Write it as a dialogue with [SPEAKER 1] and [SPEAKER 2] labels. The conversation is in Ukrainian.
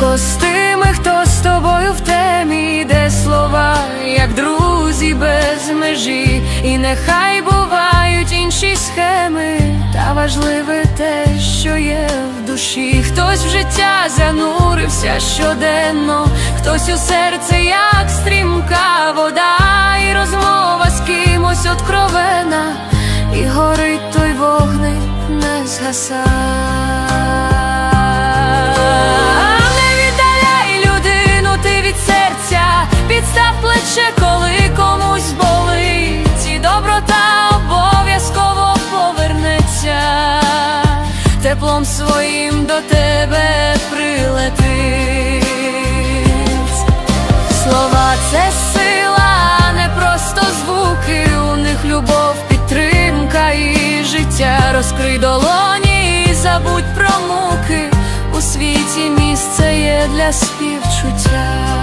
[SPEAKER 1] Легко з тими, хто з тобою в темі, де слова, як друзі без межі, і нехай бувають інші схеми, та важливе те, що є в душі. Хтось в життя занурився щоденно, хтось у серце, як стрімка вода, і розмова з кимось откровена, і горить той вогник не згаса. Підстав коли комусь болить, і доброта обов'язково повернеться, теплом своїм до тебе прилетить. Слова це сила, не просто звуки, у них любов, підтримка і життя. Розкрий долоні і забудь про муки. У світі місце є для співчуття.